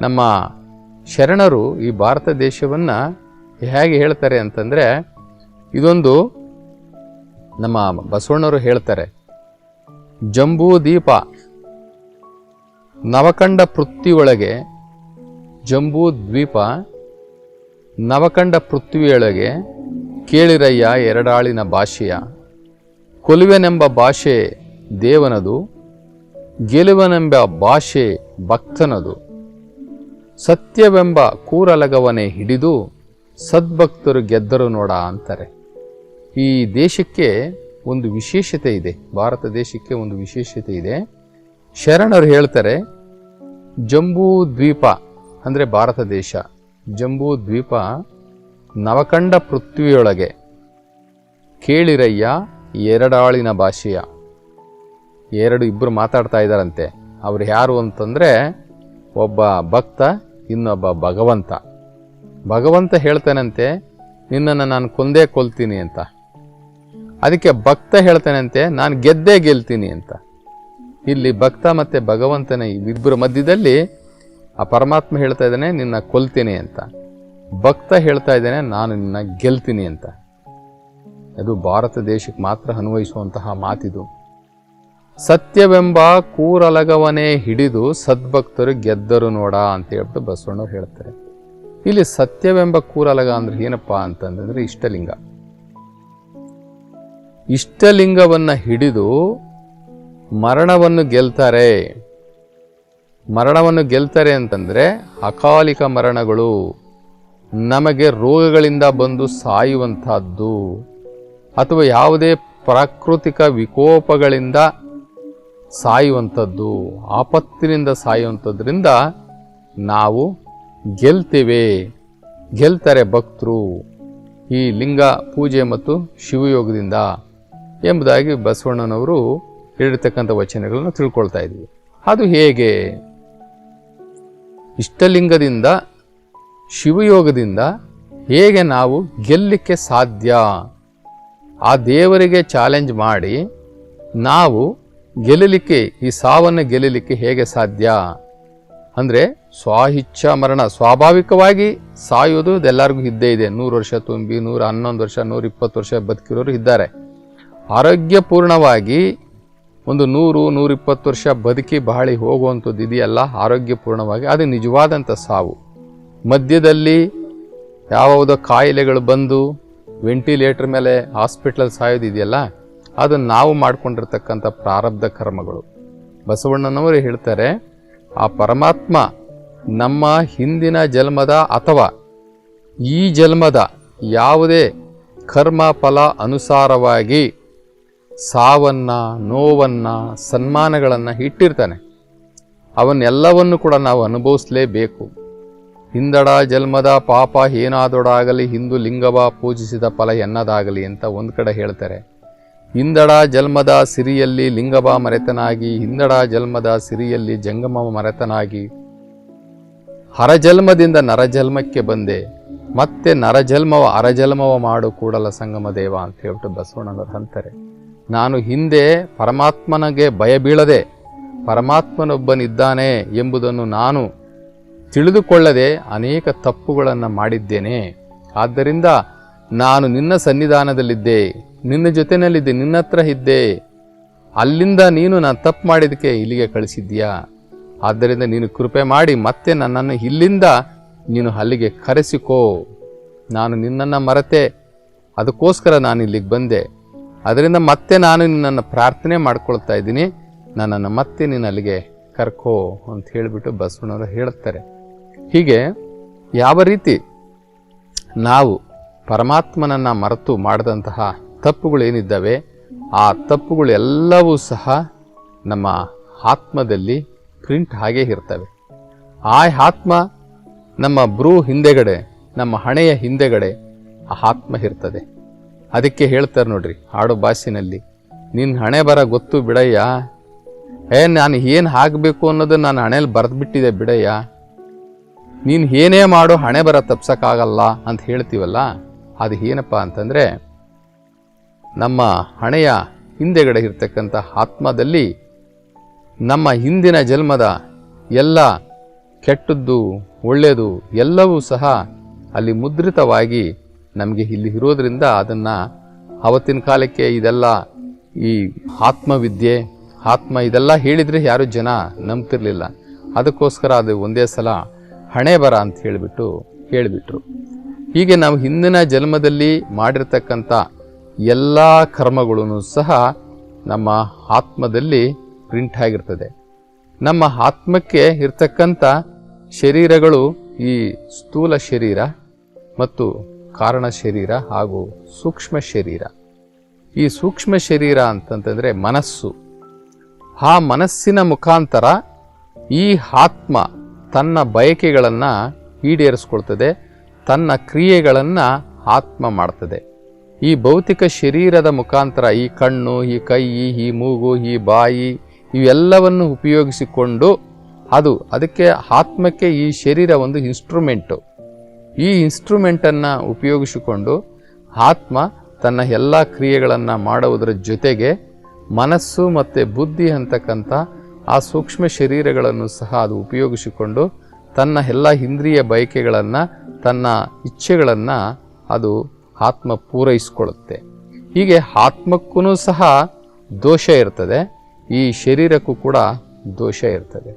ನಮ್ಮ ಶರಣರು ಈ ಭಾರತ ದೇಶವನ್ನು ಹೇಗೆ ಹೇಳ್ತಾರೆ ಅಂತಂದರೆ, ಇದೊಂದು ನಮ್ಮ ಬಸವಣ್ಣರು ಹೇಳ್ತಾರೆ, ಜಂಬೂ ದೀಪ ನವಕಂಡ ಪೃಥ್ವಿಯೊಳಗೆ, ಜಂಬೂ ದ್ವೀಪ ನವಕಂಡ ಪೃಥ್ವಿಯೊಳಗೆ ಕೇಳಿರಯ್ಯ ಎರಡಾಳಿನ ಭಾಷೆಯ, ಕೊಲುವೆನೆಂಬ ಭಾಷೆ ದೇವನದು, ಗೆಲುವನೆಂಬ ಭಾಷೆ ಭಕ್ತನದು. ಸತ್ಯವೆಂಬ ಕೂರಲಗವನೆ ಹಿಡಿದು ಸದ್ಭಕ್ತರು ಗೆದ್ದರು ನೋಡ ಅಂತಾರೆ. ಈ ದೇಶಕ್ಕೆ ಒಂದು ವಿಶೇಷತೆ ಇದೆ, ಭಾರತ ದೇಶಕ್ಕೆ ಒಂದು ವಿಶೇಷತೆ ಇದೆ. ಶರಣರು ಹೇಳ್ತಾರೆ, ಜಂಬೂ ದ್ವೀಪ ಅಂದರೆ ಭಾರತ ದೇಶ, ಜಂಬೂ ದ್ವೀಪ ನವಕಂಡ ಪೃಥ್ವಿಯೊಳಗೆ, ಕೇಳಿರಯ್ಯ ಎರಡಾಳಿನ ಭಾಷೆಯ. ಎರಡು ಇಬ್ಬರು ಮಾತಾಡ್ತಾ ಇದ್ದಾರಂತೆ, ಅವ್ರು ಯಾರು ಅಂತಂದರೆ ಒಬ್ಬ ಭಕ್ತ ಇನ್ನೊಬ್ಬ ಭಗವಂತ. ಭಗವಂತ ಹೇಳ್ತಾನಂತೆ, ನಿನ್ನನ್ನು ನಾನು ಕೊಂದೇ ಕೊಲ್ತೀನಿ ಅಂತ. ಅದಕ್ಕೆ ಭಕ್ತ ಹೇಳ್ತಾನಂತೆ, ನಾನು ಗೆದ್ದೇ ಗೆಲ್ತೀನಿ ಅಂತ. ಇಲ್ಲಿ ಭಕ್ತ ಮತ್ತು ಭಗವಂತನ ಇಬ್ಬರ ಮಧ್ಯದಲ್ಲಿ ಆ ಪರಮಾತ್ಮ ಹೇಳ್ತಾ ಇದ್ದಾನೆ, ನಿನ್ನ ಕೊಲ್ತೀನಿ ಅಂತ. ಭಕ್ತ ಹೇಳ್ತಾ ಇದ್ದಾನೆ, ನಾನು ನಿನ್ನ ಗೆಲ್ತೀನಿ ಅಂತ. ಅದು ಭಾರತ ದೇಶಕ್ಕೆ ಮಾತ್ರ ಅನ್ವಯಿಸುವಂತಹ ಮಾತಿದು. ಸತ್ಯವೆಂಬ ಕೂರಲಗವನೇ ಹಿಡಿದು ಸದ್ಭಕ್ತರು ಗೆದ್ದರು ನೋಡ ಅಂತ ಹೇಳ್ಬಿಟ್ಟು ಬಸವಣ್ಣವ್ರು ಹೇಳ್ತಾರೆ. ಇಲ್ಲಿ ಸತ್ಯವೆಂಬ ಕೂರಲಗ ಅಂದ್ರೆ ಏನಪ್ಪಾ ಅಂತಂದ್ರೆ ಇಷ್ಟಲಿಂಗ. ಇಷ್ಟಲಿಂಗವನ್ನ ಹಿಡಿದು ಮರಣವನ್ನು ಗೆಲ್ತಾರೆ. ಮರಣವನ್ನು ಗೆಲ್ತಾರೆ ಅಂತಂದ್ರೆ ಅಕಾಲಿಕ ಮರಣಗಳು, ನಮಗೆ ರೋಗಗಳಿಂದ ಬಂದು ಸಾಯುವಂಥದ್ದು, ಅಥವಾ ಯಾವುದೇ ಪ್ರಾಕೃತಿಕ ವಿಕೋಪಗಳಿಂದ ಸಾಯುವಂಥದ್ದು, ಆಪತ್ತಿನಿಂದ ಸಾಯುವಂಥದ್ರಿಂದ ನಾವು ಗೆಲ್ತೇವೆ. ಗೆಲ್ತಾರೆ ಭಕ್ತರು. ಈ ಲಿಂಗ ಪೂಜೆ ಮತ್ತು ಶಿವಯೋಗದಿಂದ ಎಂಬುದಾಗಿ ಬಸವಣ್ಣನವರು ಹೇಳಿರ್ತಕ್ಕಂಥ ವಚನಗಳನ್ನು ತಿಳ್ಕೊಳ್ತಾ ಇದ್ವಿ. ಅದು ಹೇಗೆ? ಇಷ್ಟಲಿಂಗದಿಂದ, ಶಿವಯೋಗದಿಂದ ಹೇಗೆ ನಾವು ಗೆಲ್ಲಲಿಕ್ಕೆ ಸಾಧ್ಯ? ಆ ದೇವರಿಗೆ ಚಾಲೆಂಜ್ ಮಾಡಿ ನಾವು ಗೆಲ್ಲಲಿಕ್ಕೆ, ಈ ಸಾವನ್ನು ಗೆಲ್ಲಲಿಕ್ಕೆ ಹೇಗೆ ಸಾಧ್ಯ? ಅಂದರೆ ಸ್ವಾಹಿಚ್ಛ ಮರಣ. ಸ್ವಾಭಾವಿಕವಾಗಿ ಸಾಯೋದು ಅದೆಲ್ಲರಿಗೂ ಇದ್ದೇ ಇದೆ. ನೂರು ವರ್ಷ ತುಂಬಿ, ನೂರ ಹನ್ನೊಂದು ವರ್ಷ, ನೂರ ಇಪ್ಪತ್ತು ವರ್ಷ ಬದುಕಿರೋರು ಇದ್ದಾರೆ. ಆರೋಗ್ಯಪೂರ್ಣವಾಗಿ ಒಂದು ನೂರು ನೂರಿಪ್ಪತ್ತು ವರ್ಷ ಬದುಕಿ ಬಾಳಿ ಹೋಗುವಂಥದ್ದು ಇದೆಯಲ್ಲ, ಆರೋಗ್ಯಪೂರ್ಣವಾಗಿ ಅದು ನಿಜವಾದಂಥ ಸಾವು. ಮಧ್ಯದಲ್ಲಿ ಯಾವುದೋ ಕಾಯಿಲೆಗಳು ಬಂದು, ವೆಂಟಿಲೇಟರ್ ಮೇಲೆ ಹಾಸ್ಪಿಟ್ಲಲ್ಲಿ ಸಾಯೋದಿದೆಯಲ್ಲ ಅದನ್ನು ನಾವು ಮಾಡಿಕೊಂಡಿರ್ತಕ್ಕಂಥ ಪ್ರಾರಬ್ಧ ಕರ್ಮಗಳು. ಬಸವಣ್ಣನವರು ಹೇಳ್ತಾರೆ, ಆ ಪರಮಾತ್ಮ ನಮ್ಮ ಹಿಂದಿನ ಜನ್ಮದ ಅಥವಾ ಈ ಜನ್ಮದ ಯಾವುದೇ ಕರ್ಮ ಫಲ ಅನುಸಾರವಾಗಿ ಸಾವನ್ನ, ನೋವನ್ನ, ಸನ್ಮಾನಗಳನ್ನು ಇಟ್ಟಿರ್ತಾನೆ. ಅವನ್ನೆಲ್ಲವನ್ನು ಕೂಡ ನಾವು ಅನುಭವಿಸಲೇಬೇಕು. ಹಿಂದಡ ಜನ್ಮದ ಪಾಪ ಏನಾದೊಡಾಗಲಿ ಹಿಂದೂ ಲಿಂಗವ ಪೂಜಿಸಿದ ಫಲ ಎನ್ನದಾಗಲಿ ಅಂತ ಒಂದು ಕಡೆ ಹೇಳ್ತಾರೆ. ಹಿಂದಡ ಜನ್ಮದ ಸಿರಿಯಲ್ಲಿ ಲಿಂಗಬ ಮರೆತನಾಗಿ, ಹಿಂದಡ ಜನ್ಮದ ಸಿರಿಯಲ್ಲಿ ಜಂಗಮ ಮರೆತನಾಗಿ. ಹರಜನ್ಮದಿಂದ ನರಜನ್ಮಕ್ಕೆ ಬಂದೆ. ಮತ್ತೆ ನರಜನ್ಮವ ಅರಜಲ್ಮವ ಮಾಡು ಕೂಡಲ ಸಂಗಮ ದೇವ ಅಂತ ಹೇಳ್ಬಿಟ್ಟು ಬಸವಣ್ಣನವರು ಅಂತಾರೆ ನಾನು ಹಿಂದೆ ಪರಮಾತ್ಮನಿಗೆ ಭಯ ಬೀಳದೆ, ಪರಮಾತ್ಮನೊಬ್ಬನಿದ್ದಾನೆ ಎಂಬುದನ್ನು ನಾನು ತಿಳಿದುಕೊಳ್ಳದೆ ಅನೇಕ ತಪ್ಪುಗಳನ್ನು ಮಾಡಿದ್ದೇನೆ. ಆದ್ದರಿಂದ ನಾನು ನಿನ್ನ ಸನ್ನಿಧಾನದಲ್ಲಿದ್ದೆ, ನಿನ್ನ ಜೊತೆಯಲ್ಲಿದ್ದೆ ನಿನ್ನ ಹತ್ರ ಇದ್ದೆ. ಅಲ್ಲಿಂದ ನೀನು ನಾನು ತಪ್ಪು ಮಾಡಿದಕ್ಕೆ ಇಲ್ಲಿಗೆ ಕಳಿಸಿದ್ಯಾ ಆದ್ದರಿಂದ ನೀನು ಕೃಪೆ ಮಾಡಿ ಮತ್ತೆ ನನ್ನನ್ನು ಇಲ್ಲಿಂದ ನೀನು ಅಲ್ಲಿಗೆ ಕರೆಸಿಕೋ. ನಾನು ನಿನ್ನನ್ನು ಮರೆತೆ, ಅದಕ್ಕೋಸ್ಕರ ನಾನು ಇಲ್ಲಿಗೆ ಬಂದೆ. ಅದರಿಂದ ಮತ್ತೆ ನಾನು ನಿನ್ನನ್ನು ಪ್ರಾರ್ಥನೆ ಮಾಡ್ಕೊಳ್ತಾ ಇದ್ದೀನಿ. ನನ್ನನ್ನು ಮತ್ತೆ ನೀನು ಅಲ್ಲಿಗೆ ಕರ್ಕೋ ಅಂತ ಹೇಳಿಬಿಟ್ಟು ಬಸವಣ್ಣವರು ಹೇಳ್ತಾರೆ. ಹೀಗೆ ಯಾವ ರೀತಿ ನಾವು ಪರಮಾತ್ಮನನ್ನು ಮರೆತು ಮಾಡಿದಂತಹ ತಪ್ಪುಗಳೇನಿದ್ದಾವೆ, ಆ ತಪ್ಪುಗಳು ಎಲ್ಲವೂ ಸಹ ನಮ್ಮ ಆತ್ಮದಲ್ಲಿ ಪ್ರಿಂಟ್ ಹಾಗೇ ಇರ್ತವೆ. ಆ ಆತ್ಮ ನಮ್ಮ ಬ್ರೂ ಹಿಂದೆಗಡೆ, ನಮ್ಮ ಹಣೆಯ ಹಿಂದೆಗಡೆ ಆ ಆತ್ಮ ಇರ್ತದೆ. ಅದಕ್ಕೆ ಹೇಳ್ತಾರೆ ನೋಡ್ರಿ, ಹಾಡು ನಿನ್ನ ಹಣೆ ಬರ ಗೊತ್ತು ಬಿಡಯ್ಯ. ಏ, ನಾನು ಏನು ಆಗಬೇಕು ಅನ್ನೋದು ನಾನು ಹಣೆಯಲ್ಲಿ ಬರೆದ್ಬಿಟ್ಟಿದೆ ಬಿಡಯ್ಯ. ನೀನು ಏನೇ ಮಾಡು, ಹಣೆ ಬರ ತಪ್ಸೋಕ್ಕಾಗಲ್ಲ ಅಂತ ಹೇಳ್ತೀವಲ್ಲ? ಅದು ಏನಪ್ಪ ಅಂತಂದರೆ ನಮ್ಮ ಹಣೆಯ ಹಿಂದೆಗಡೆ ಇರ್ತಕ್ಕಂಥ ಆತ್ಮದಲ್ಲಿ ನಮ್ಮ ಹಿಂದಿನ ಜನ್ಮದ ಎಲ್ಲ ಕೆಟ್ಟದ್ದು, ಒಳ್ಳೆಯದು ಎಲ್ಲವೂ ಸಹ ಅಲ್ಲಿ ಮುದ್ರಿತವಾಗಿ ನಮಗೆ ಇಲ್ಲಿ ಇರೋದ್ರಿಂದ ಅದನ್ನು ಅವತ್ತಿನ ಕಾಲಕ್ಕೆ ಇದೆಲ್ಲ ಈ ಆತ್ಮವಿದ್ಯೆ, ಆತ್ಮ ಇದೆಲ್ಲ ಹೇಳಿದರೆ ಯಾರು ಜನ ನಂಬ್ತಿರಲಿಲ್ಲ. ಅದಕ್ಕೋಸ್ಕರ ಅದು ಒಂದೇ ಸಲ ಹಣೆ ಬರ ಅಂತ ಹೇಳಿಬಿಟ್ಟು ಹೇಳಿಬಿಟ್ರು. ಹೀಗೆ ನಾವು ಹಿಂದಿನ ಜನ್ಮದಲ್ಲಿ ಮಾಡಿರ್ತಕ್ಕಂಥ ಎಲ್ಲ ಕರ್ಮಗಳೂ ಸಹ ನಮ್ಮ ಆತ್ಮದಲ್ಲಿ ಪ್ರಿಂಟ್ ಆಗಿರ್ತದೆ. ನಮ್ಮ ಆತ್ಮಕ್ಕೆ ಇರ್ತಕ್ಕಂಥ ಶರೀರಗಳು ಈ ಸ್ಥೂಲ ಶರೀರ ಮತ್ತು ಕಾರಣ ಶರೀರ ಹಾಗೂ ಸೂಕ್ಷ್ಮ ಶರೀರ. ಈ ಸೂಕ್ಷ್ಮ ಶರೀರ ಅಂತಂತಂದರೆ ಮನಸ್ಸು. ಆ ಮನಸ್ಸಿನ ಮುಖಾಂತರ ಈ ಆತ್ಮ ತನ್ನ ಬಯಕೆಗಳನ್ನು ಈಡೇರಿಸ್ಕೊಳ್ತದೆ ತನ್ನ ಕ್ರಿಯೆಗಳನ್ನು ಆತ್ಮ ಮಾಡ್ತದೆ. ಈ ಭೌತಿಕ ಶರೀರದ ಮುಖಾಂತರ ಈ ಕಣ್ಣು, ಈ ಕೈ, ಈ ಮೂಗು, ಈ ಬಾಯಿ ಇವೆಲ್ಲವನ್ನು ಉಪಯೋಗಿಸಿಕೊಂಡು ಅದು ಅದಕ್ಕೆ ಆತ್ಮಕ್ಕೆ ಈ ಶರೀರ ಒಂದು ಇನ್ಸ್ಟ್ರೂಮೆಂಟು ಈ ಇನ್ಸ್ಟ್ರೂಮೆಂಟನ್ನು ಉಪಯೋಗಿಸಿಕೊಂಡು ಆತ್ಮ ತನ್ನ ಎಲ್ಲ ಕ್ರಿಯೆಗಳನ್ನು ಮಾಡುವುದರ ಜೊತೆಗೆ ಮನಸ್ಸು ಮತ್ತು ಬುದ್ಧಿ ಅಂತಕ್ಕಂಥ ಆ ಸೂಕ್ಷ್ಮ ಶರೀರಗಳನ್ನು ಸಹ ಅದು ಉಪಯೋಗಿಸಿಕೊಂಡು ತನ್ನ ಎಲ್ಲ ಇಂದ್ರಿಯ ಬಯಕೆಗಳನ್ನು, ತನ್ನ ಇಚ್ಛೆಗಳನ್ನು ಅದು ಆತ್ಮ ಪೂರೈಸಿಕೊಳ್ಳುತ್ತೆ. ಹೀಗೆ ಆತ್ಮಕ್ಕೂ ಸಹ ದೋಷ ಇರ್ತದೆ, ಈ ಶರೀರಕ್ಕೂ ಕೂಡ ದೋಷ ಇರ್ತದೆ.